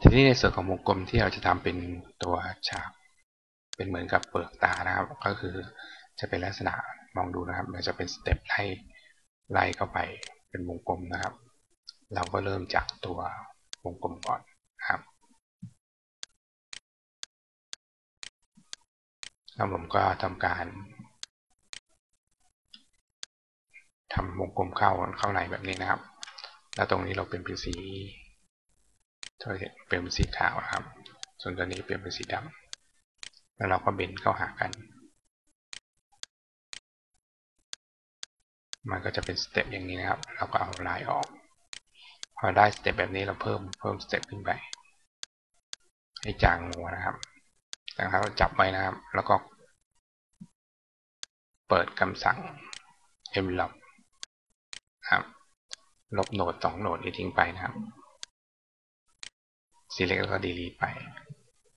ทีนี้ในส่วนของวงกลมที่เราจะทำเป็นตัวฉาก เป็นเหมือนกับเปลือกตานะครับ ก็คือจะเป็นลักษณะมองดูนะครับมันจะเป็นสเต็ปไล่ไล่เข้าไปเป็นวงกลมนะครับ เราก็เริ่มจากตัววงกลมก่อนครับแล้วผมก็ทำการทำวงกลมเข้าเข้าในแบบนี้นะครับ แล้วตรงนี้เราเป็นเป็นสี เปลี่ยนเป็นสีขาวนะครับ ส่วนตัวนี้เป็นเป็นสีดำแล้วเราก็เบนเข้าหากัน มันก็จะเป็นสเต็ปอย่างนี้นะครับ เราก็เอาลายออก พอได้สเต็ปแบบนี้เราเพิ่มเพิ่มสเต็ปขึ้นไป ให้จางมัวนะครับดังนั้นเราจับไว้นะครับ แล้วก็ เปิดคำสั่ง m l o c ครับ ลบโหนดสองโหนดนี้ทิ้งไปนะครับ select แล้วก็ delete ไป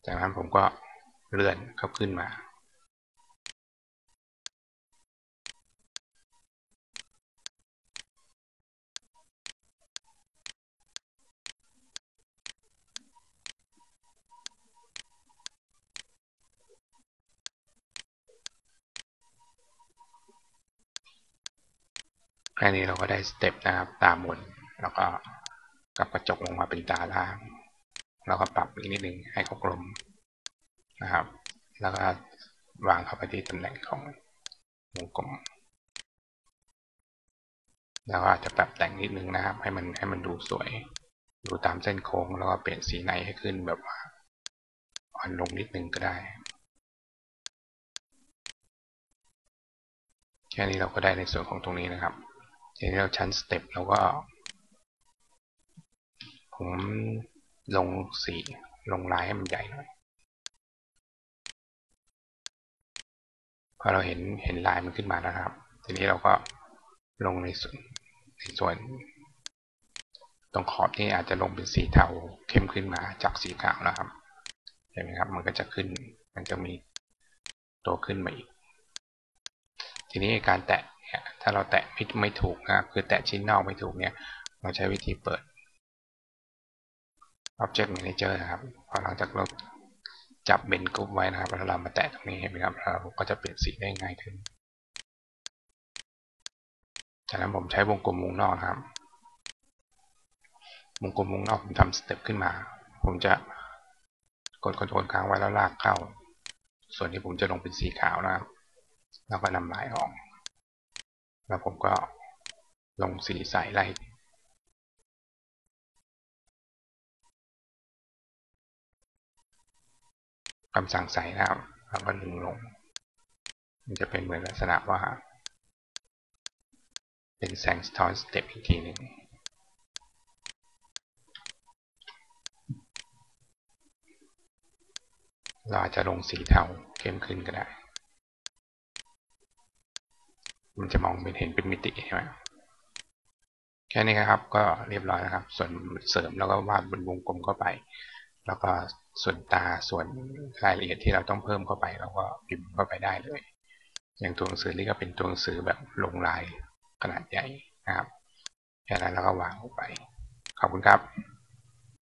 จากนั้นผมก็เลื่อนเข้าขึ้นมา แค่นี้เราก็ได้สเต็ปนะครับตามบนแล้วก็กับกระจกลงมาเป็นตาล่าง แล้วก็ปรับอีกนิดหนึ่งให้เขากลมนะครับ แล้วก็วางเข้าไปที่ตำแหน่งของวงกลมแล้วก็อาจจะปรับแต่งนิดนึงนะครับ ให้มันให้มันดูสวย ดูตามเส้นโค้งแล้วก็เปลี่ยนสีในให้ขึ้นแบบว่าอ่อนลงนิดนึงก็ได้ แค่นี้เราก็ได้ในส่วนของตรงนี้นะครับทีนี้เราชั้นสเต็ปแล้วก็ ผม ลงสีลงลายให้มันใหญ่หน่อยพอเราเห็นเห็นลายมันขึ้นมาแล้วครับ ทีนี้เราก็ลงในส่วนในส่วน ตรงขอบนี่อาจจะลงเป็นสีเทาเข้มขึ้นมาจากสีขาวนะครับ เห็นไหมครับ มันก็จะขึ้น มันจะมีตัวขึ้นมาอีก ทีนี้การแตะถ้าเราแตะไม่ถูกนะคือแตะชิ้นนอกไม่ถูกเนี่ย เราใช้วิธีเปิด Object Manager นะครับพอหลังจากเราจับเบนกรุ๊ปไว้นะครับแล้วเรามาแตะตรงนี้เห็นไหมครับเราก็จะเปลี่ยนสีได้ง่ายขึ้น จากนั้นผมใช้วงกลมวงนอกครับ วงกลมวงนอกผมทำสเต็ปขึ้นมา ผมจะกดคอนโทรลค้างไว้แล้วลากเข้า ส่วนที่ผมจะลงเป็นสีขาวนะครับ แล้วก็นำลายออก แล้วผมก็ลงสีใสไล่ คำสั่งใส่นะครับแล้วก็ดึงลง มันจะเป็นเหมือนลักษณะว่า เป็นแสงสะท้อนสเต็ปอีกทีหนึ่งเราอาจจะลงสีเทาเข้มขึ้นก็ได้ มันจะมองเป็นเห็นเป็นมิติใช่ไหมแค่นี้ครับก็เรียบร้อยนะครับ ส่วนเสริมแล้วก็วาดบนวงกลมเข้าไป แล้วก็ส่วนตาส่วนรายละเอียดที่เราต้องเพิ่มเข้าไปเราก็พิมพ์เข้าไปได้เลย อย่างตัวหนังสือนี่ก็เป็นตัวหนังสือแบบลงลายขนาดใหญ่นะครับแค่นั้นเราก็วางลงไป ขอบคุณครับ